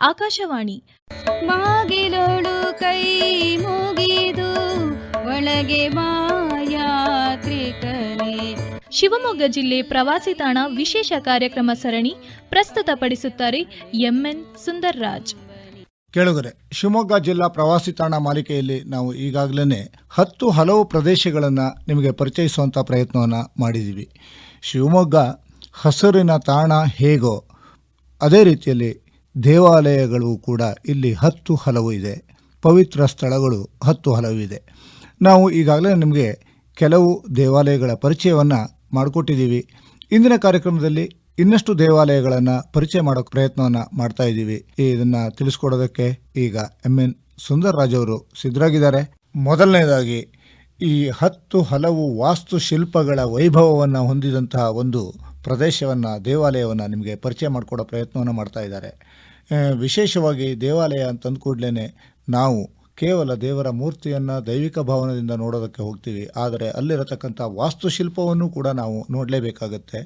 ಆಕಾಶವಾಣಿ. ಬಾಗಿಲೊಳು ಕೈ ಮುಗಿದು ಒಳಗೆ ಮಾಯಾತ್ರಿಕನೇ. ಶಿವಮೊಗ್ಗ ಜಿಲ್ಲೆ ಪ್ರವಾಸಿ ತಾಣ ವಿಶೇಷ ಕಾರ್ಯಕ್ರಮ ಸರಣಿ ಪ್ರಸ್ತುತಪಡಿಸುತ್ತಾರೆ ಎಂಎನ್ ಸುಂದರ್ರಾಜ್. ಕೇಳುಗರೆ ಶಿವಮೊಗ್ಗ ಜಿಲ್ಲಾ ಪ್ರವಾಸಿ ತಾಣ ಮಾಲಿಕೆಯಲ್ಲಿ ನಾವು ಈಗಾಗಲೇ ಹತ್ತು ಹಲವು ಪ್ರದೇಶಗಳನ್ನು ನಿಮಗೆ ಪರಿಚಯಿಸುವಂಥ ಪ್ರಯತ್ನವನ್ನು ಮಾಡಿದ್ದೀವಿ ಶಿವಮೊಗ್ಗ ಹಸಿರಿನ ತಾಣ ಹೇಗೋ ಅದೇ ರೀತಿಯಲ್ಲಿ ದೇವಾಲಯಗಳು ಕೂಡ ಇಲ್ಲಿ ಹತ್ತು ಹಲವು ಇದೆ. ಪವಿತ್ರ ಸ್ಥಳಗಳು ಹತ್ತು ಹಲವು ಇದೆ. ನಾವು ಈಗಾಗಲೇ ನಿಮಗೆ ಕೆಲವು ದೇವಾಲಯಗಳ ಪರಿಚಯವನ್ನು ಮಾಡಿಕೊಟ್ಟಿದ್ದೀವಿ. ಇಂದಿನ ಕಾರ್ಯಕ್ರಮದಲ್ಲಿ ಇನ್ನಷ್ಟು ದೇವಾಲಯಗಳನ್ನು ಪರಿಚಯ ಮಾಡೋಕೆ ಪ್ರಯತ್ನವನ್ನು ಮಾಡ್ತಾ ಇದ್ದೀವಿ. ಇದನ್ನು ತಿಳಿಸ್ಕೊಡೋದಕ್ಕೆ ಈಗ ಎಂ ಎನ್ ಸುಂದರ್ರಾಜ್ ಅವರು ಸಿದ್ಧರಾಗಿದ್ದಾರೆ. ಮೊದಲನೇದಾಗಿ, ಈ ಹತ್ತು ಹಲವು ವಾಸ್ತುಶಿಲ್ಪಗಳ ವೈಭವವನ್ನು ಹೊಂದಿದಂತಹ ಒಂದು ಪ್ರದೇಶವನ್ನು, ದೇವಾಲಯವನ್ನು ನಿಮಗೆ ಪರಿಚಯ ಮಾಡಿಕೊಡೋ ಪ್ರಯತ್ನವನ್ನು ಮಾಡ್ತಾ ಇದ್ದಾರೆ. ವಿಶೇಷವಾಗಿ ದೇವಾಲಯ ಅಂತಂದ ಕೂಡಲೇ ನಾವು ಕೇವಲ ದೇವರ ಮೂರ್ತಿಯನ್ನು ದೈವಿಕ ಭಾವನದಿಂದ ನೋಡೋದಕ್ಕೆ ಹೋಗ್ತೀವಿ. ಆದರೆ ಅಲ್ಲಿರತಕ್ಕಂಥ ವಾಸ್ತುಶಿಲ್ಪವನ್ನು ಕೂಡ ನಾವು ನೋಡಲೇಬೇಕಾಗತ್ತೆ.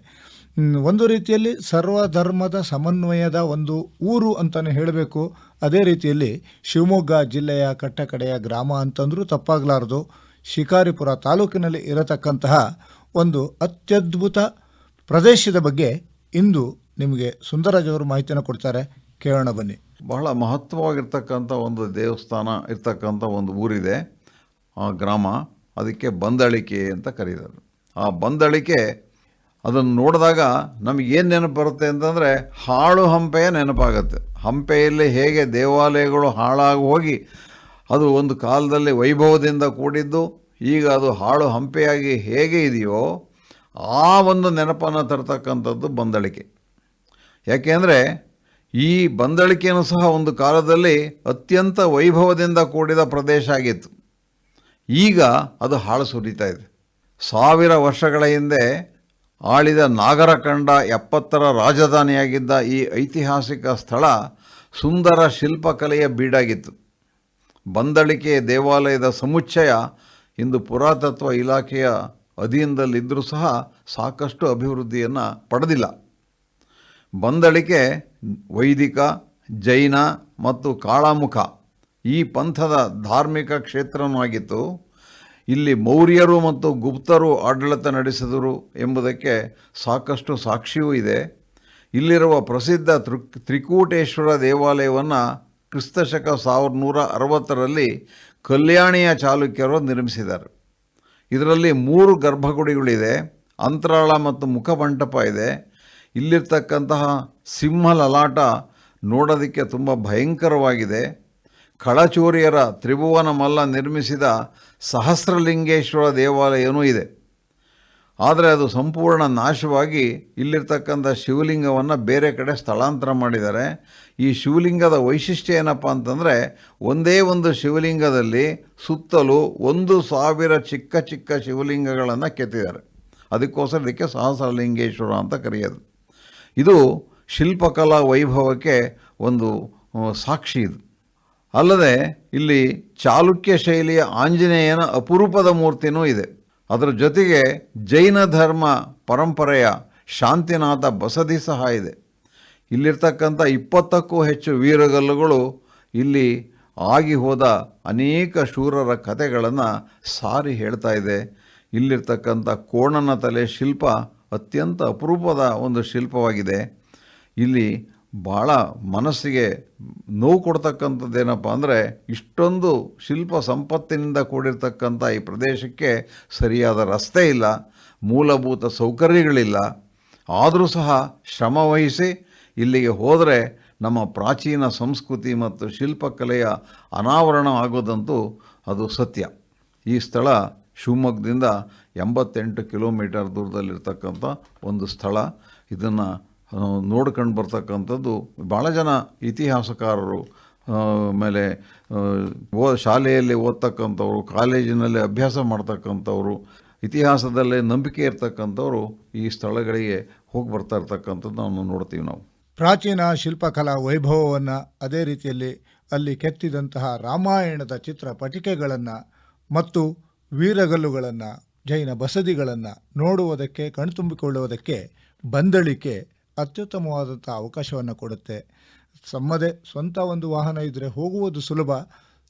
ಒಂದು ರೀತಿಯಲ್ಲಿ ಸರ್ವಧರ್ಮದ ಸಮನ್ವಯದ ಒಂದು ಊರು ಅಂತಲೇ ಹೇಳಬೇಕು. ಅದೇ ರೀತಿಯಲ್ಲಿ ಶಿವಮೊಗ್ಗ ಜಿಲ್ಲೆಯ ಕಟ್ಟಕಡೆಯ ಗ್ರಾಮ ಅಂತಂದರೂ ತಪ್ಪಾಗಲಾರದು. ಶಿಕಾರಿಪುರ ತಾಲೂಕಿನಲ್ಲಿ ಇರತಕ್ಕಂತಹ ಒಂದು ಅತ್ಯದ್ಭುತ ಪ್ರದೇಶದ ಬಗ್ಗೆ ಇಂದು ನಿಮಗೆ ಸುಂದರರಾಜ್ ಅವರು ಮಾಹಿತಿಯನ್ನು ಕೊಡ್ತಾರೆ. ಕೇಳೋಣ ಬನ್ನಿ. ಬಹಳ ಮಹತ್ವವಾಗಿರ್ತಕ್ಕಂಥ ಒಂದು ದೇವಸ್ಥಾನ ಇರ್ತಕ್ಕಂಥ ಒಂದು ಊರಿದೆ. ಆ ಗ್ರಾಮ ಅದಕ್ಕೆ ಬಂದಳಿಕೆ ಅಂತ ಕರೀತಾರೆ. ಆ ಬಂದಳಿಕೆ ಅದನ್ನು ನೋಡಿದಾಗ ನಮಗೇನು ನೆನಪು ಬರುತ್ತೆ ಅಂತಂದರೆ ಹಾಳು ಹಂಪೆಯ ನೆನಪಾಗುತ್ತೆ. ಹಂಪೆಯಲ್ಲಿ ಹೇಗೆ ದೇವಾಲಯಗಳು ಹಾಳಾಗಿ ಹೋಗಿ ಅದು ಒಂದು ಕಾಲದಲ್ಲಿ ವೈಭವದಿಂದ ಕೂಡಿದ್ದು, ಈಗ ಅದು ಹಾಳು ಹಂಪೆಯಾಗಿ ಹೇಗೆ ಇದೆಯೋ ಆ ಒಂದು ನೆನಪನ್ನು ತರ್ತಕ್ಕಂಥದ್ದು ಬಂದಳಿಕೆ. ಯಾಕೆಂದರೆ ಈ ಬಂದಳಿಕೆಯನ್ನು ಸಹ ಒಂದು ಕಾಲದಲ್ಲಿ ಅತ್ಯಂತ ವೈಭವದಿಂದ ಕೂಡಿದ ಪ್ರದೇಶ ಆಗಿತ್ತು. ಈಗ ಅದು ಹಾಳು ಸುರಿತಾ ಇದೆ. ಸಾವಿರ ವರ್ಷಗಳ ಹಿಂದೆ ಆಳಿದ ನಾಗರಕಂಡ ಎಪ್ಪತ್ತರ ರಾಜಧಾನಿಯಾಗಿದ್ದ ಈ ಐತಿಹಾಸಿಕ ಸ್ಥಳ ಸುಂದರ ಶಿಲ್ಪಕಲೆಯ ಬೀಡಾಗಿತ್ತು. ಬಂದಳಿಕೆ ದೇವಾಲಯದ ಸಮುಚ್ಚಯ ಇಂದು ಪುರಾತತ್ವ ಇಲಾಖೆಯ ಅಧೀನದಲ್ಲಿದ್ದರೂ ಸಹ ಸಾಕಷ್ಟು ಅಭಿವೃದ್ಧಿಯನ್ನು ಪಡೆದಿಲ್ಲ. ಬಂದಳಿಕೆ, ವೈದಿಕ, ಜೈನ ಮತ್ತು ಕಾಳಾಮುಖ. ಈ ಪಂಥದ ಧಾರ್ಮಿಕ ಕ್ಷೇತ್ರವಾಗಿತ್ತು ಇಲ್ಲಿ ಮೌರ್ಯರು ಮತ್ತು ಗುಪ್ತರು ಆಡಳಿತ ನಡೆಸಿದರು ಎಂಬುದಕ್ಕೆ ಸಾಕಷ್ಟು ಸಾಕ್ಷಿಯೂ ಇದೆ. ಇಲ್ಲಿರುವ ಪ್ರಸಿದ್ಧ ತ್ರಿ ತ್ರಿಕೂಟೇಶ್ವರ ದೇವಾಲಯವನ್ನು ಕ್ರಿಸ್ತಶಕ ಸಾವಿರದ ನೂರ ಅರವತ್ತರಲ್ಲಿ ಕಲ್ಯಾಣಿಯ ಚಾಲುಕ್ಯರು ನಿರ್ಮಿಸಿದರು. ಇದರಲ್ಲಿ ಮೂರು ಗರ್ಭಗುಡಿಗಳಿದೆ, ಅಂತರಾಳ ಮತ್ತು ಮುಖಮಂಟಪ ಇದೆ. ಇಲ್ಲಿರ್ತಕ್ಕಂತಹ ಸಿಂಹ ಲಲಾಟ ನೋಡೋದಕ್ಕೆ ತುಂಬ ಭಯಂಕರವಾಗಿದೆ. ಕಳಚೂರಿಯರ ತ್ರಿಭುವನ ಮಲ್ಲ ನಿರ್ಮಿಸಿದ ಸಹಸ್ರಲಿಂಗೇಶ್ವರ ದೇವಾಲಯನೂ ಇದೆ. ಆದರೆ ಅದು ಸಂಪೂರ್ಣ ನಾಶವಾಗಿ ಇಲ್ಲಿರ್ತಕ್ಕಂಥ ಶಿವಲಿಂಗವನ್ನು ಬೇರೆ ಕಡೆ ಸ್ಥಳಾಂತರ ಮಾಡಿದ್ದಾರೆ. ಈ ಶಿವಲಿಂಗದ ವೈಶಿಷ್ಟ್ಯ ಏನಪ್ಪ ಅಂತಂದರೆ ಒಂದೇ ಒಂದು ಶಿವಲಿಂಗದಲ್ಲಿ ಸುತ್ತಲೂ ಒಂದು ಸಾವಿರ ಚಿಕ್ಕ ಚಿಕ್ಕ ಶಿವಲಿಂಗಗಳನ್ನು ಕೆತ್ತಿದ್ದಾರೆ. ಅದಕ್ಕೋಸ್ಕರ ಇದಕ್ಕೆ ಸಹಸ್ರಲಿಂಗೇಶ್ವರ ಅಂತ ಕರೆಯೋದು. ಇದು ಶಿಲ್ಪಕಲಾ ವೈಭವಕ್ಕೆ ಒಂದು ಸಾಕ್ಷಿ ಇದು. ಅಲ್ಲದೆ ಇಲ್ಲಿ ಚಾಲುಕ್ಯ ಶೈಲಿಯ ಆಂಜನೇಯನ ಅಪರೂಪದ ಮೂರ್ತಿನೂ ಇದೆ. ಅದರ ಜೊತೆಗೆ ಜೈನ ಧರ್ಮ ಪರಂಪರೆಯ ಶಾಂತಿನಾಥ ಬಸದಿ ಸಹ ಇದೆ. ಇಲ್ಲಿರ್ತಕ್ಕಂಥ ಇಪ್ಪತ್ತಕ್ಕೂ ಹೆಚ್ಚು ವೀರಗಲ್ಲುಗಳು ಇಲ್ಲಿ ಆಗಿ ಹೋದ ಅನೇಕ ಶೂರರ ಕಥೆಗಳನ್ನು ಸಾರಿ ಹೇಳ್ತಾ ಇದೆ. ಇಲ್ಲಿರ್ತಕ್ಕಂಥ ಕೋಣನ ತಲೆ ಶಿಲ್ಪ ಅತ್ಯಂತ ಅಪರೂಪದ ಒಂದು ಶಿಲ್ಪವಾಗಿದೆ. ಇಲ್ಲಿ ಭಾಳ ಮನಸ್ಸಿಗೆ ನೋವು ಕೊಡ್ತಕ್ಕಂಥದ್ದೇನಪ್ಪ ಅಂದರೆ ಇಷ್ಟೊಂದು ಶಿಲ್ಪ ಸಂಪತ್ತಿನಿಂದ ಕೂಡಿರ್ತಕ್ಕಂಥ ಈ ಪ್ರದೇಶಕ್ಕೆ ಸರಿಯಾದ ರಸ್ತೆ ಇಲ್ಲ, ಮೂಲಭೂತ ಸೌಕರ್ಯಗಳಿಲ್ಲ. ಆದರೂ ಸಹ ಶ್ರಮವಹಿಸಿ ಇಲ್ಲಿಗೆ ಹೋದರೆ ನಮ್ಮ ಪ್ರಾಚೀನ ಸಂಸ್ಕೃತಿ ಮತ್ತು ಶಿಲ್ಪಕಲೆಯ ಅನಾವರಣ ಆಗೋದಂತೂ ಅದು ಸತ್ಯ. ಈ ಸ್ಥಳ ಶಿವಮೊಗ್ಗದಿಂದ ಎಂಬತ್ತೆಂಟು ಕಿಲೋಮೀಟರ್ ದೂರದಲ್ಲಿರ್ತಕ್ಕಂಥ ಒಂದು ಸ್ಥಳ. ಇದನ್ನು ನೋಡ್ಕೊಂಡು ಬರ್ತಕ್ಕಂಥದ್ದು ಭಾಳ ಜನ ಇತಿಹಾಸಕಾರರು ಆಮೇಲೆ ಓ, ಶಾಲೆಯಲ್ಲಿ ಓದ್ತಕ್ಕಂಥವ್ರು, ಕಾಲೇಜಿನಲ್ಲಿ ಅಭ್ಯಾಸ ಮಾಡ್ತಕ್ಕಂಥವ್ರು, ಇತಿಹಾಸದಲ್ಲೇ ನಂಬಿಕೆ ಇರ್ತಕ್ಕಂಥವ್ರು ಈ ಸ್ಥಳಗಳಿಗೆ ಹೋಗಿ ಬರ್ತಾ ಇರ್ತಕ್ಕಂಥದ್ದು ನಾವು ನೋಡ್ತೀವಿ ನಾವು. ಪ್ರಾಚೀನ ಶಿಲ್ಪಕಲಾ ವೈಭವವನ್ನು ಅದೇ ರೀತಿಯಲ್ಲಿ ಅಲ್ಲಿ ಕೆತ್ತಿದಂತಹ ರಾಮಾಯಣದ ಚಿತ್ರ ಪಟಿಕೆಗಳನ್ನು ಮತ್ತು ವೀರಗಲ್ಲುಗಳನ್ನು, ಜೈನ ಬಸದಿಗಳನ್ನು ನೋಡುವುದಕ್ಕೆ, ಕಣ್ತುಂಬಿಕೊಳ್ಳುವುದಕ್ಕೆ ಬಂದಳಿಕೆ ಅತ್ಯುತ್ತಮವಾದಂಥ ಅವಕಾಶವನ್ನು ಕೊಡುತ್ತೆ. ತಮ್ಮದೇ ಸ್ವಂತ ಒಂದು ವಾಹನ ಇದ್ದರೆ ಹೋಗುವುದು ಸುಲಭ.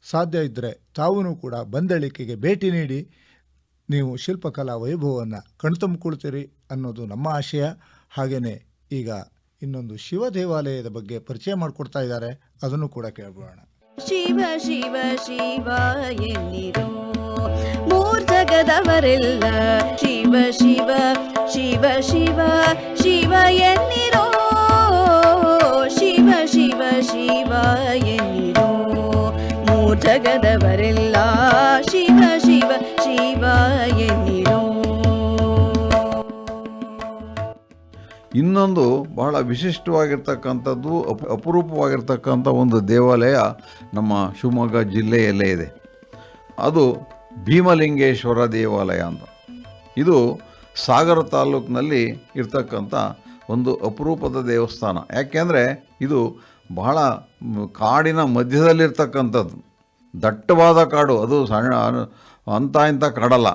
ಸಾಧ್ಯ ಇದ್ದರೆ ತಾವೂ ಕೂಡ ಬಂದಳಿಕೆಗೆ ಭೇಟಿ ನೀಡಿ, ನೀವು ಶಿಲ್ಪಕಲಾ ವೈಭವವನ್ನು ಕಣ್ತುಂಬಿಕೊಳ್ತೀರಿ ಅನ್ನೋದು ನಮ್ಮ ಆಶಯ. ಹಾಗೆಯೇ ಈಗ ಇನ್ನೊಂದು ಶಿವ ದೇವಾಲಯದ ಬಗ್ಗೆ ಪರಿಚಯ ಮಾಡಿಕೊಡ್ತಾ ಇದ್ದಾರೆ. ಅದನ್ನು ಕೂಡ ಕೇಳಬೋಣ. ಶಿವ ಶಿವ ಶಿವ ಎನ್ನಿರು ಮೂರ್ ಜಗದವರೆಲ್ಲ ಶಿವ ಶಿವ ಶಿವ ಶಿವ ಶಿವ ಎನ್ನಿರೋ? ಶಿವ ಶಿವ ಶಿವ ಎನ್ನಿರೋ? ಮೂ ಜಗದವರೆಲ್ಲ ಶಿವ ಶಿವ ಶಿವ ಎನ್ನಿರೋ? ಇನ್ನೊಂದು ಬಹಳ ವಿಶಿಷ್ಟವಾಗಿರ್ತಕ್ಕಂಥದ್ದು, ಅಪ, ಅಪರೂಪವಾಗಿರ್ತಕ್ಕಂಥ ಒಂದು ದೇವಾಲಯ ನಮ್ಮ ಶಿವಮೊಗ್ಗ ಜಿಲ್ಲೆಯಲ್ಲೇ ಇದೆ. ಅದು ಭೀಮಲಿಂಗೇಶ್ವರ ದೇವಾಲಯ ಅಂತ. ಇದು ಸಾಗರ ತಾಲೂಕಿನಲ್ಲಿ ಇರ್ತಕ್ಕಂಥ ಒಂದು ಅಪರೂಪದ ದೇವಸ್ಥಾನ. ಯಾಕೆಂದರೆ ಇದು ಬಹಳ ಕಾಡಿನ ಮಧ್ಯದಲ್ಲಿರ್ತಕ್ಕಂಥದ್ದು. ದಟ್ಟವಾದ ಕಾಡು, ಅದು ಸಣ್ಣ, ಅಂಥ ಇಂಥ ಕಾಡಲ್ಲ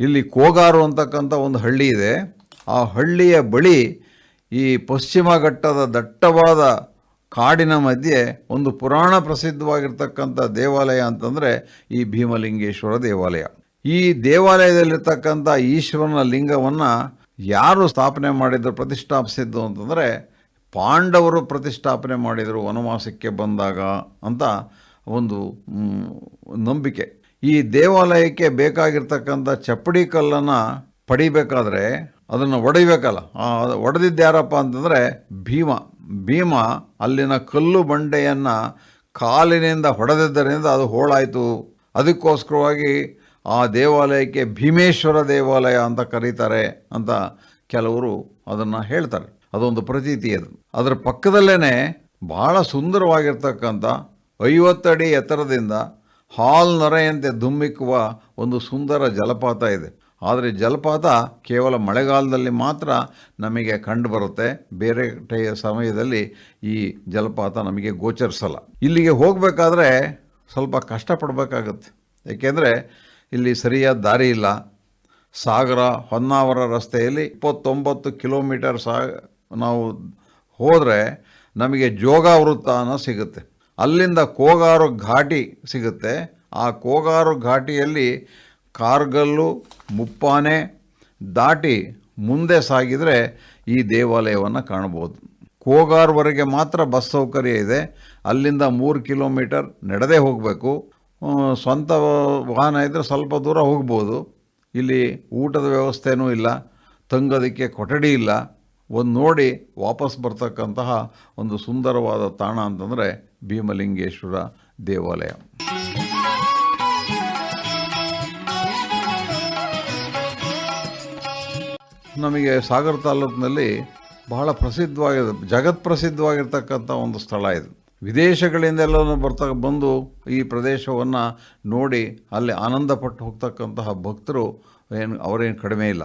ಇಲ್ಲಿ ಕೋಗಾರು ಅಂತಕ್ಕಂಥ ಒಂದು ಹಳ್ಳಿ ಇದೆ. ಆ ಹಳ್ಳಿಯ ಬಳಿ ಈ ಪಶ್ಚಿಮ ಘಟ್ಟದ ದಟ್ಟವಾದ ಕಾಡಿನ ಮಧ್ಯೆ ಒಂದು ಪುರಾಣ ಪ್ರಸಿದ್ಧವಾಗಿರ್ತಕ್ಕಂಥ ದೇವಾಲಯ ಅಂತಂದರೆ ಈ ಭೀಮಲಿಂಗೇಶ್ವರ ದೇವಾಲಯ. ಈ ದೇವಾಲಯದಲ್ಲಿರ್ತಕ್ಕಂಥ ಈಶ್ವರನ ಲಿಂಗವನ್ನು ಯಾರು ಸ್ಥಾಪನೆ ಮಾಡಿದ್ರು, ಪ್ರತಿಷ್ಠಾಪಿಸಿದ್ದು ಅಂತಂದರೆ ಪಾಂಡವರು ಪ್ರತಿಷ್ಠಾಪನೆ ಮಾಡಿದರು ವನವಾಸಕ್ಕೆ ಬಂದಾಗ ಅಂತ ಒಂದು ನಂಬಿಕೆ. ಈ ದೇವಾಲಯಕ್ಕೆ ಬೇಕಾಗಿರ್ತಕ್ಕಂಥ ಚಪ್ಪಡಿ ಕಲ್ಲನ್ನು ಪಡಿಬೇಕಾದ್ರೆ ಅದನ್ನು ಒಡೆಯಬೇಕಲ್ಲ. ಒಡೆದಿದ್ದು ಯಾರಪ್ಪ ಅಂತಂದರೆ ಭೀಮ. ಭೀಮ ಅಲ್ಲಿನ ಕಲ್ಲು ಬಂಡೆಯನ್ನು ಕಾಲಿನಿಂದ ಹೊಡೆದಿದ್ದರಿಂದ ಅದು ಹೋಳಾಯಿತು. ಅದಕ್ಕೋಸ್ಕರವಾಗಿ ಆ ದೇವಾಲಯಕ್ಕೆ ಭೀಮೇಶ್ವರ ದೇವಾಲಯ ಅಂತ ಕರೀತಾರೆ ಅಂತ ಕೆಲವರು ಅದನ್ನು ಹೇಳ್ತಾರೆ. ಅದೊಂದು ಪ್ರತೀತಿ ಅದು. ಅದರ ಪಕ್ಕದಲ್ಲೇ ಬಹಳ ಸುಂದರವಾಗಿರ್ತಕ್ಕಂಥ ಐವತ್ತಡಿ ಎತ್ತರದಿಂದ ಹಾಲ್ ನರೆಯಂತೆ ಧುಮ್ಮಿಕ್ಕುವ ಒಂದು ಸುಂದರ ಜಲಪಾತ ಇದೆ. ಆದರೆ ಜಲಪಾತ ಕೇವಲ ಮಳೆಗಾಲದಲ್ಲಿ ಮಾತ್ರ ನಮಗೆ ಕಂಡು ಬರುತ್ತೆ ಬೇರೆ ಟೈ ಸಮಯದಲ್ಲಿ ಈ ಜಲಪಾತ ನಮಗೆ ಗೋಚರಿಸಲ್ಲ. ಇಲ್ಲಿಗೆ ಹೋಗಬೇಕಾದ್ರೆ ಸ್ವಲ್ಪ ಕಷ್ಟಪಡಬೇಕಾಗತ್ತೆ. ಏಕೆಂದರೆ ಇಲ್ಲಿ ಸರಿಯಾದ ದಾರಿ ಇಲ್ಲ. ಸಾಗರ ಹೊನ್ನಾವರ ರಸ್ತೆಯಲ್ಲಿ ಇಪ್ಪತ್ತೊಂಬತ್ತು ಕಿಲೋಮೀಟರ್ ಸಾ ನಾವು ಹೋದರೆ ನಮಗೆ ಜೋಗಾವೃತ್ತ ಅನ್ನೋ ಸಿಗುತ್ತೆ. ಅಲ್ಲಿಂದ ಕೋಗಾರು ಘಾಟಿ ಸಿಗುತ್ತೆ. ಆ ಕೋಗಾರು ಘಾಟಿಯಲ್ಲಿ ಕಾರ್ಗಲ್ಲು ಮುಪ್ಪಾನೆ ದಾಟಿ ಮುಂದೆ ಸಾಗಿದರೆ ಈ ದೇವಾಲಯವನ್ನು ಕಾಣ್ಬೋದು ಕೋಗಾರ್ವರೆಗೆ ಮಾತ್ರ ಬಸ್ ಸೌಕರ್ಯ ಇದೆ. ಅಲ್ಲಿಂದ ಮೂರು ಕಿಲೋಮೀಟರ್ ನಡೆದೇ ಹೋಗಬೇಕು. ಸ್ವಂತ ವಾಹನ ಇದ್ದರೆ ಸ್ವಲ್ಪ ದೂರ ಹೋಗ್ಬೋದು. ಇಲ್ಲಿ ಊಟದ ವ್ಯವಸ್ಥೆನೂ ಇಲ್ಲ. ತಂಗೋದಕ್ಕೆ ಕೊಠಡಿ ಇಲ್ಲ. ಒಂದು ನೋಡಿ ವಾಪಸ್ ಬರ್ತಕ್ಕಂತಹ ಒಂದು ಸುಂದರವಾದ ತಾಣ ಅಂತಂದರೆ ಭೀಮಲಿಂಗೇಶ್ವರ ದೇವಾಲಯ. ನಮಗೆ ಸಾಗರ ತಾಲೂಕಿನಲ್ಲಿ ಬಹಳ ಪ್ರಸಿದ್ಧವಾಗಿ ಜಗತ್ ಪ್ರಸಿದ್ಧವಾಗಿರ್ತಕ್ಕಂಥ ಒಂದು ಸ್ಥಳ ಇದು. ವಿದೇಶಗಳಿಂದೆಲ್ಲನೂ ಬರ್ತಾ ಬಂದು ಈ ಪ್ರದೇಶವನ್ನು ನೋಡಿ ಅಲ್ಲಿ ಆನಂದಪಟ್ಟು ಹೋಗ್ತಕ್ಕಂತಹ ಭಕ್ತರು ಏನು, ಅವರೇನು ಕಡಿಮೆ ಇಲ್ಲ.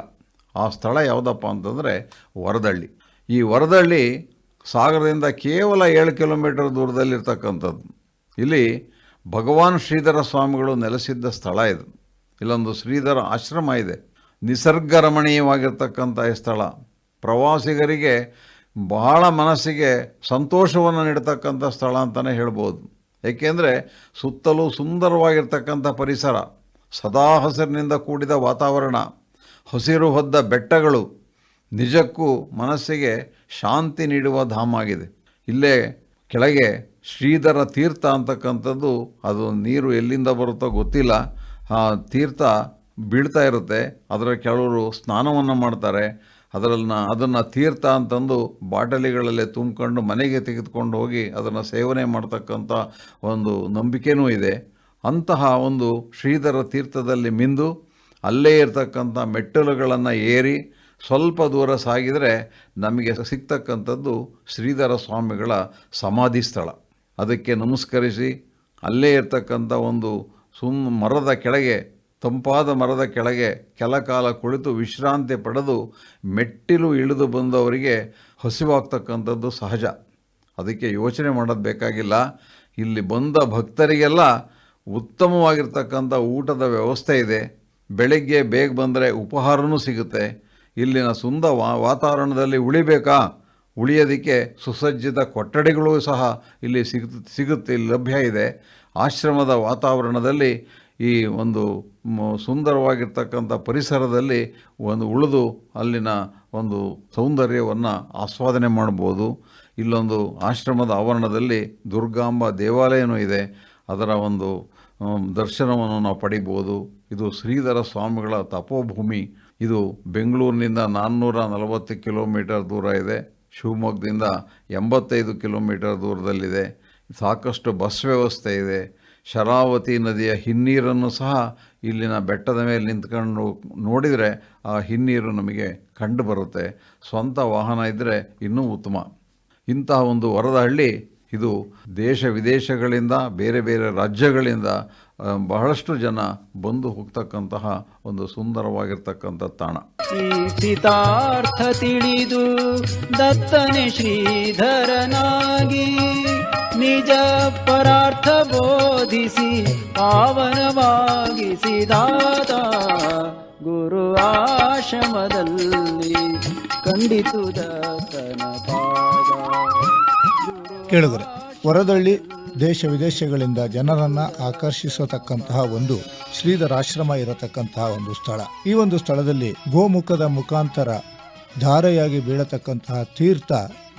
ಆ ಸ್ಥಳ ಯಾವುದಪ್ಪ ಅಂತಂದರೆ ವರದಳ್ಳಿ. ಈ ವರದಳ್ಳಿ ಸಾಗರದಿಂದ ಕೇವಲ ಏಳು ಕಿಲೋಮೀಟರ್ ದೂರದಲ್ಲಿರ್ತಕ್ಕಂಥದ್ದು. ಇಲ್ಲಿ ಭಗವಾನ್ ಶ್ರೀಧರ ಸ್ವಾಮಿಗಳು ನೆಲೆಸಿದ್ದ ಸ್ಥಳ ಇದು. ಇಲ್ಲೊಂದು ಶ್ರೀಧರ ಆಶ್ರಮ ಇದೆ. ನಿಸರ್ಗ ರಮಣೀಯವಾಗಿರ್ತಕ್ಕಂಥ ಈ ಸ್ಥಳ. ಪ್ರವಾಸಿಗರಿಗೆ ಬಹಳ ಮನಸ್ಸಿಗೆ ಸಂತೋಷವನ್ನು ನೀಡತಕ್ಕಂಥ ಸ್ಥಳ ಅಂತಲೇ ಹೇಳ್ಬೋದು. ಏಕೆಂದರೆ ಸುತ್ತಲೂ ಸುಂದರವಾಗಿರ್ತಕ್ಕಂಥ ಪರಿಸರ, ಸದಾ ಹಸಿರಿನಿಂದ ಕೂಡಿದ ವಾತಾವರಣ, ಹಸಿರು ಹೊದ್ದ ಬೆಟ್ಟಗಳು, ನಿಜಕ್ಕೂ ಮನಸ್ಸಿಗೆ ಶಾಂತಿ ನೀಡುವ ಧಾಮ ಆಗಿದೆ. ಇಲ್ಲೇ ಕೆಳಗೆ ಶ್ರೀಧರ ತೀರ್ಥ ಅಂತಕ್ಕಂಥದ್ದು, ಅದು ನೀರು ಎಲ್ಲಿಂದ ಬರುತ್ತೋ ಗೊತ್ತಿಲ್ಲ. ಆ ತೀರ್ಥ ಬೀಳ್ತಾ ಇರುತ್ತೆ. ಅದರ ಕೆಲವರು ಸ್ನಾನವನ್ನು ಮಾಡ್ತಾರೆ. ಅದರನ್ನ ಅದನ್ನು ತೀರ್ಥ ಅಂತಂದು ಬಾಟಲಿಗಳಲ್ಲೇ ತುಂಬಿಕೊಂಡು ಮನೆಗೆ ತೆಗೆದುಕೊಂಡು ಹೋಗಿ ಅದನ್ನು ಸೇವನೆ ಮಾಡ್ತಕ್ಕಂಥ ಒಂದು ನಂಬಿಕೆನೂ ಇದೆ. ಅಂತಹ ಒಂದು ಶ್ರೀಧರ ತೀರ್ಥದಲ್ಲಿ ಮಿಂದು ಅಲ್ಲೇ ಇರತಕ್ಕಂಥ ಮೆಟ್ಟಲುಗಳನ್ನು ಏರಿ ಸ್ವಲ್ಪ ದೂರ ಸಾಗಿದರೆ ನಮಗೆ ಸಿಗ್ತಕ್ಕಂಥದ್ದು ಶ್ರೀಧರ ಸ್ವಾಮಿಗಳ ಸಮಾಧಿ ಸ್ಥಳ. ಅದಕ್ಕೆ ನಮಸ್ಕರಿಸಿ ಅಲ್ಲೇ ಇರತಕ್ಕಂಥ ಒಂದು ಸುಮ್ ಮರದ ಕೆಳಗೆ ತಂಪಾದ ಮರದ ಕೆಳಗೆ ಕೆಲ ಕಾಲ ಕುಳಿತು ವಿಶ್ರಾಂತಿ ಪಡೆದು ಮೆಟ್ಟಿಲು ಇಳಿದು ಬಂದವರಿಗೆ ಹಸಿವಾಗ್ತಕ್ಕಂಥದ್ದು ಸಹಜ. ಅದಕ್ಕೆ ಯೋಚನೆ ಮಾಡೋದು ಬೇಕಾಗಿಲ್ಲ. ಇಲ್ಲಿ ಬಂದ ಭಕ್ತರಿಗೆಲ್ಲ ಉತ್ತಮವಾಗಿರ್ತಕ್ಕಂಥ ಊಟದ ವ್ಯವಸ್ಥೆ ಇದೆ. ಬೆಳಗ್ಗೆ ಬೇಗ ಬಂದರೆ ಉಪಹಾರನೂ ಸಿಗುತ್ತೆ. ಇಲ್ಲಿನ ಸುಂದರ ವಾ, ವಾತಾವರಣದಲ್ಲಿ ಉಳಿಬೇಕಾ? ಉಳಿಯೋದಕ್ಕೆ ಸುಸಜ್ಜಿತ ಕೊಠಡಿಗಳು ಸಹ ಇಲ್ಲಿ ಸಿಗುತ್ತೆ ಸಿಗುತ್ತೆ ಇಲ್ಲಿ ಲಭ್ಯ ಇದೆ. ಆಶ್ರಮದ ವಾತಾವರಣದಲ್ಲಿ ಈ ಒಂದು ಸುಂದರವಾಗಿರ್ತಕ್ಕಂಥ ಪರಿಸರದಲ್ಲಿ ಒಂದು ಉಳಿದು ಅಲ್ಲಿನ ಒಂದು ಸೌಂದರ್ಯವನ್ನು ಆಸ್ವಾದನೆ ಮಾಡ್ಬೋದು. ಇಲ್ಲೊಂದು ಆಶ್ರಮದ ಆವರಣದಲ್ಲಿ ದುರ್ಗಾಂಬ ದೇವಾಲಯನೂ ಇದೆ. ಅದರ ಒಂದು ದರ್ಶನವನ್ನು ನಾವು ಪಡಿಬೋದು. ಇದು ಶ್ರೀಧರ ಸ್ವಾಮಿಗಳ ತಪೋಭೂಮಿ. ಇದು ಬೆಂಗಳೂರಿನಿಂದ ನಾನ್ನೂರ ನಲವತ್ತು ಕಿಲೋಮೀಟರ್ ದೂರ ಇದೆ. ಶಿವಮೊಗ್ಗದಿಂದ ಎಂಬತ್ತೈದು ಕಿಲೋಮೀಟರ್ ದೂರದಲ್ಲಿದೆ. ಸಾಕಷ್ಟು ಬಸ್ ವ್ಯವಸ್ಥೆ ಇದೆ. ಶರಾವತಿ ನದಿಯ ಹಿನ್ನೀರನ್ನು ಸಹ ಇಲ್ಲಿನ ಬೆಟ್ಟದ ಮೇಲೆ ನಿಂತ್ಕೊಂಡು ನೋಡಿದರೆ ಆ ಹಿನ್ನೀರು ನಮಗೆ ಕಂಡು ಬರುತ್ತೆ. ಸ್ವಂತ ವಾಹನ ಇದ್ದರೆ ಇನ್ನೂ ಉತ್ತಮ. ಇಂತಹ ಒಂದು ವರದಹಳ್ಳಿ ಇದು ದೇಶ ವಿದೇಶಗಳಿಂದ, ಬೇರೆ ಬೇರೆ ರಾಜ್ಯಗಳಿಂದ ಬಹಳಷ್ಟು ಜನ ಬಂದು ಹೋಗ್ತಕ್ಕಂತಹ ಒಂದು ಸುಂದರವಾಗಿರ್ತಕ್ಕಂಥ ತಾಣ. ಸೀತಾರ್ಥ ತಿಳಿದು ದತ್ತನೆ ಶ್ರೀಧರನಾಗಿ ನಿಜ ಪರಾರ್ಥ ಬೋಧಿಸಿ, ಪಾವನವಾಗಿಸಿದಾದ ಗುರು ಆಶ್ರಮದಲ್ಲಿ ಖಂಡಿತು ಕೇಳುಗರೆ, ವರದಳ್ಳಿ ದೇಶ ವಿದೇಶಗಳಿಂದ ಜನರನ್ನ ಆಕರ್ಷಿಸತಕ್ಕಂತಹ ಒಂದು ಶ್ರೀಧರಾಶ್ರಮ ಇರತಕ್ಕಂತಹ ಒಂದು ಸ್ಥಳ. ಈ ಒಂದು ಸ್ಥಳದಲ್ಲಿ ಗೋಮುಖದ ಮುಖಾಂತರ ಧಾರೆಯಾಗಿ ಬೀಳತಕ್ಕಂತಹ ತೀರ್ಥ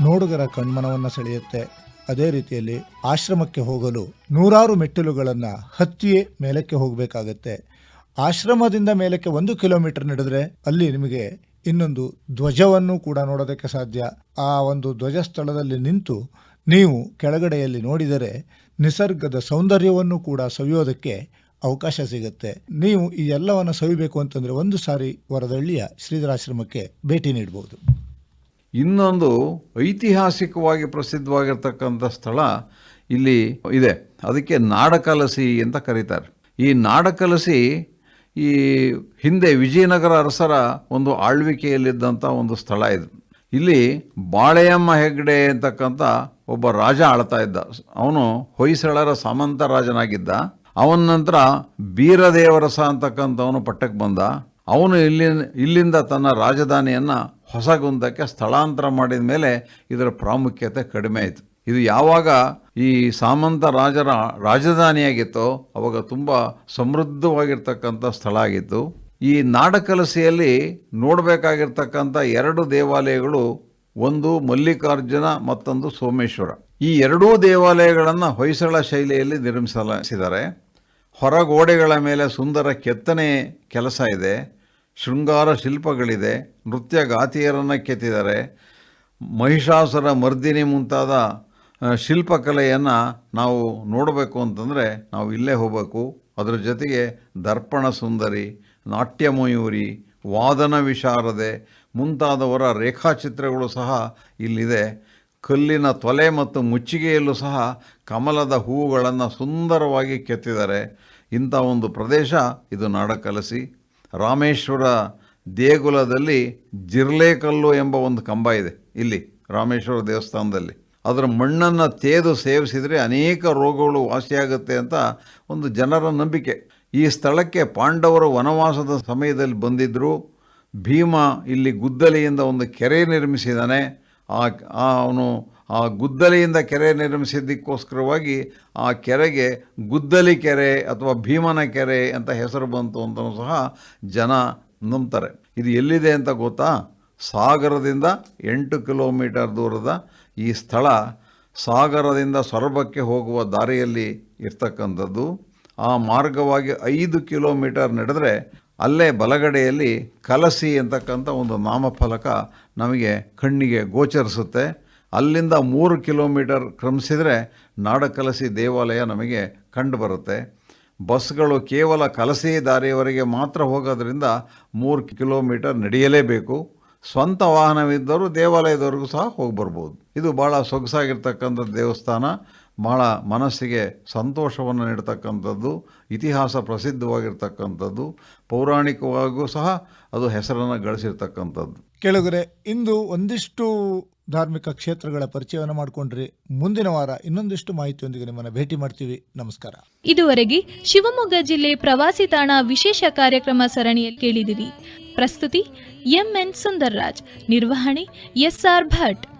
ನೋಡುಗರ ಕಣ್ಮನವನ್ನು ಸೆಳೆಯುತ್ತೆ. ಅದೇ ರೀತಿಯಲ್ಲಿ ಆಶ್ರಮಕ್ಕೆ ಹೋಗಲು ನೂರಾರು ಮೆಟ್ಟಿಲುಗಳನ್ನು ಹತ್ತಿಯೇ ಮೇಲಕ್ಕೆ ಹೋಗಬೇಕಾಗತ್ತೆ. ಆಶ್ರಮದಿಂದ ಮೇಲಕ್ಕೆ ಒಂದು ಕಿಲೋಮೀಟರ್ ನಡೆದರೆ ಅಲ್ಲಿ ನಿಮಗೆ ಇನ್ನೊಂದು ಧ್ವಜವನ್ನು ಕೂಡ ನೋಡೋದಕ್ಕೆ ಸಾಧ್ಯ. ಆ ಒಂದು ಧ್ವಜ ಸ್ಥಳದಲ್ಲಿ ನಿಂತು ನೀವು ಕೆಳಗಡೆಯಲ್ಲಿ ನೋಡಿದರೆ ನಿಸರ್ಗದ ಸೌಂದರ್ಯವನ್ನು ಕೂಡ ಸವಿಯೋದಕ್ಕೆ ಅವಕಾಶ ಸಿಗುತ್ತೆ. ನೀವು ಈ ಎಲ್ಲವನ್ನು ಸವಿಬೇಕು ಅಂತಂದರೆ ಒಂದು ಸಾರಿ ವರದಳ್ಳಿಯ ಶ್ರೀಧರಾಶ್ರಮಕ್ಕೆ ಭೇಟಿ ನೀಡಬಹುದು ಇನ್ನೊಂದು ಐತಿಹಾಸಿಕವಾಗಿ ಪ್ರಸಿದ್ಧವಾಗಿರ್ತಕ್ಕಂಥ ಸ್ಥಳ ಇಲ್ಲಿ ಇದೆ. ಅದಕ್ಕೆ ನಾಡಕಲಸಿ ಅಂತ ಕರೀತಾರೆ. ಈ ನಾಡಕಲಸಿ ಈ ಹಿಂದೆ ವಿಜಯನಗರ ಅರಸರ ಒಂದು ಆಳ್ವಿಕೆಯಲ್ಲಿದ್ದಂಥ ಒಂದು ಸ್ಥಳ ಇದು. ಇಲ್ಲಿ ಬಾಳೆಯಮ್ಮ ಹೆಗ್ಡೆ ಅಂತಕ್ಕಂಥ ಒಬ್ಬ ರಾಜ ಆಳ್ತಾ ಇದ್ದ. ಅವನು ಹೊಯ್ಸಳರ ಸಾಮಂತ ರಾಜನಾಗಿದ್ದ. ಅವನ ನಂತರ ಬೀರದೇವರಸ ಅಂತಕ್ಕಂಥವನು ಪಟ್ಟಕ್ಕೆ ಬಂದ. ಅವನು ಇಲ್ಲಿ ಇಲ್ಲಿಂದ ತನ್ನ ರಾಜಧಾನಿಯನ್ನು ಹೊಸಗುಂದಕ್ಕೆ ಸ್ಥಳಾಂತರ ಮಾಡಿದ ಮೇಲೆ ಇದರ ಪ್ರಾಮುಖ್ಯತೆ ಕಡಿಮೆ ಆಯಿತು. ಇದು ಯಾವಾಗ ಈ ಸಾಮಂತ ರಾಜರ ರಾಜಧಾನಿಯಾಗಿತ್ತೋ ಅವಾಗ ತುಂಬ ಸಮೃದ್ಧವಾಗಿರ್ತಕ್ಕಂಥ ಸ್ಥಳ ಆಗಿತ್ತು. ಈ ನಾಡಕಲಸಿಯಲ್ಲಿ ನೋಡಬೇಕಾಗಿರ್ತಕ್ಕಂಥ ಎರಡು ದೇವಾಲಯಗಳು, ಒಂದು ಮಲ್ಲಿಕಾರ್ಜುನ, ಮತ್ತೊಂದು ಸೋಮೇಶ್ವರ. ಈ ಎರಡೂ ದೇವಾಲಯಗಳನ್ನು ಹೊಯ್ಸಳ ಶೈಲಿಯಲ್ಲಿ ನಿರ್ಮಿಸಲಾಗಿದ್ದಾರೆ ಹೊರಗೋಡೆಗಳ ಮೇಲೆ ಸುಂದರ ಕೆತ್ತನೆ ಕೆಲಸ ಇದೆ. ಶೃಂಗಾರ ಶಿಲ್ಪಗಳಿದೆ, ನೃತ್ಯ ಗಾತಿಯರನ್ನು ಕೆತ್ತಿದ್ದಾರೆ. ಮಹಿಷಾಸುರ ಮರ್ದಿನಿ ಮುಂತಾದ ಶಿಲ್ಪಕಲೆಯನ್ನು ನಾವು ನೋಡಬೇಕು ಅಂತಂದರೆ ನಾವು ಇಲ್ಲೇ ಹೋಗಬೇಕು. ಅದರ ಜೊತೆಗೆ ದರ್ಪಣ ಸುಂದರಿ, ನಾಟ್ಯ ಮಯೂರಿ, ವಾದನ ವಿಶಾರದೆ ಮುಂತಾದವರ ರೇಖಾಚಿತ್ರಗಳು ಸಹ ಇಲ್ಲಿದೆ. ಕಲ್ಲಿನ ತೊಲೆ ಮತ್ತು ಮುಚ್ಚಿಗೆಯಲ್ಲೂ ಸಹ ಕಮಲದ ಹೂವುಗಳನ್ನು ಸುಂದರವಾಗಿ ಕೆತ್ತಿದ್ದಾರೆ. ಇಂಥ ಒಂದು ಪ್ರದೇಶ ಇದು ನಾಡಕಲಸಿ. ರಾಮೇಶ್ವರ ದೇಗುಲದಲ್ಲಿ ಜಿರ್ಲೆಕಲ್ಲು ಎಂಬ ಒಂದು ಕಂಬ ಇದೆ ಇಲ್ಲಿ, ರಾಮೇಶ್ವರ ದೇವಸ್ಥಾನದಲ್ಲಿ. ಅದರ ಮಣ್ಣನ್ನು ತೇದು ಸೇವಿಸಿದರೆ ಅನೇಕ ರೋಗಗಳು ವಾಸಿಯಾಗುತ್ತೆ ಅಂತ ಒಂದು ಜನರ ನಂಬಿಕೆ. ಈ ಸ್ಥಳಕ್ಕೆ ಪಾಂಡವರು ವನವಾಸದ ಸಮಯದಲ್ಲಿ ಬಂದಿದ್ದರು ಭೀಮ ಇಲ್ಲಿ ಗುದ್ದಲಿಯಿಂದ ಒಂದು ಕೆರೆ ನಿರ್ಮಿಸಿದ್ದಾನೆ. ಆ ಅವನು ಆ ಗುದ್ದಲಿಯಿಂದ ಕೆರೆ ನಿರ್ಮಿಸಿದ್ದಕ್ಕೋಸ್ಕರವಾಗಿ ಆ ಕೆರೆಗೆ ಗುದ್ದಲಿ ಕೆರೆ ಅಥವಾ ಭೀಮನ ಕೆರೆ ಅಂತ ಹೆಸರು ಬಂತು ಅಂತಲೂ ಸಹ ಜನ ನಂಬ್ತಾರೆ. ಇದು ಎಲ್ಲಿದೆ ಅಂತ ಗೊತ್ತಾ? ಸಾಗರದಿಂದ ಎಂಟು ಕಿಲೋಮೀಟರ್ ದೂರದ ಈ ಸ್ಥಳ ಸಾಗರದಿಂದ ಸೊರಬಕ್ಕೆ ಹೋಗುವ ದಾರಿಯಲ್ಲಿ ಇರ್ತಕ್ಕಂಥದ್ದು. ಆ ಮಾರ್ಗವಾಗಿ ಐದು ಕಿಲೋಮೀಟರ್ ನಡೆದರೆ ಅಲ್ಲೇ ಬಲಗಡೆಯಲ್ಲಿ ಕಲಸಿ ಅಂತಕ್ಕಂಥ ಒಂದು ನಾಮಫಲಕ ನಮಗೆ ಕಣ್ಣಿಗೆ ಗೋಚರಿಸುತ್ತೆ. ಅಲ್ಲಿಂದ ಮೂರು ಕಿಲೋಮೀಟರ್ ಕ್ರಮಿಸಿದರೆ ನಾಡಕಲಸಿ ದೇವಾಲಯ ನಮಗೆ ಕಂಡು ಬರುತ್ತೆ ಬಸ್ಗಳು ಕೇವಲ ಕಲಸಿ ದಾರಿಯವರೆಗೆ ಮಾತ್ರ ಹೋಗೋದ್ರಿಂದ ಮೂರು ಕಿಲೋಮೀಟರ್ ನಡೆಯಲೇಬೇಕು. ಸ್ವಂತ ವಾಹನವಿದ್ದರೂ ದೇವಾಲಯದವರೆಗೂ ಸಹ ಹೋಗಿ ಬರ್ಬೋದು ಇದು ಭಾಳ ಸೊಗಸಾಗಿರ್ತಕ್ಕಂಥ ದೇವಸ್ಥಾನ. ಭಾಳ ಮನಸ್ಸಿಗೆ ಸಂತೋಷವನ್ನು ನೀಡ್ತಕ್ಕಂಥದ್ದು ಇತಿಹಾಸ ಪ್ರಸಿದ್ಧವಾಗಿರ್ತಕ್ಕಂಥದ್ದು ಪೌರಾಣಿಕವಾಗೂ ಸಹ ಅದು ಹೆಸರನ್ನು ಗಳಿಸಿರ್ತಕ್ಕಂಥದ್ದು. ಕೆಳಗರೆ ಇಂದು ಒಂದಿಷ್ಟು ಧಾರ್ಮಿಕ ಕ್ಷೇತ್ರಗಳ ಪರಿಚಯವನ್ನು ಮಾಡಿಕೊಂಡ್ರಿ. ಮುಂದಿನ ವಾರ ಇನ್ನೊಂದಿಷ್ಟು ಮಾಹಿತಿಯೊಂದಿಗೆ ನಿಮ್ಮನ್ನು ಭೇಟಿ ಮಾಡ್ತೀವಿ. ನಮಸ್ಕಾರ. ಇದುವರೆಗೆ ಶಿವಮೊಗ್ಗ ಜಿಲ್ಲೆ ಪ್ರವಾಸಿ ತಾಣ ವಿಶೇಷ ಕಾರ್ಯಕ್ರಮ ಸರಣಿಯಲ್ಲಿ ಕೇಳಿದಿರಿ. ಪ್ರಸ್ತುತಿ ಎಂಎನ್ ಸುಂದರ್ರಾಜ್. ನಿರ್ವಹಣೆ ಎಸ್ಆರ್ ಭಟ್.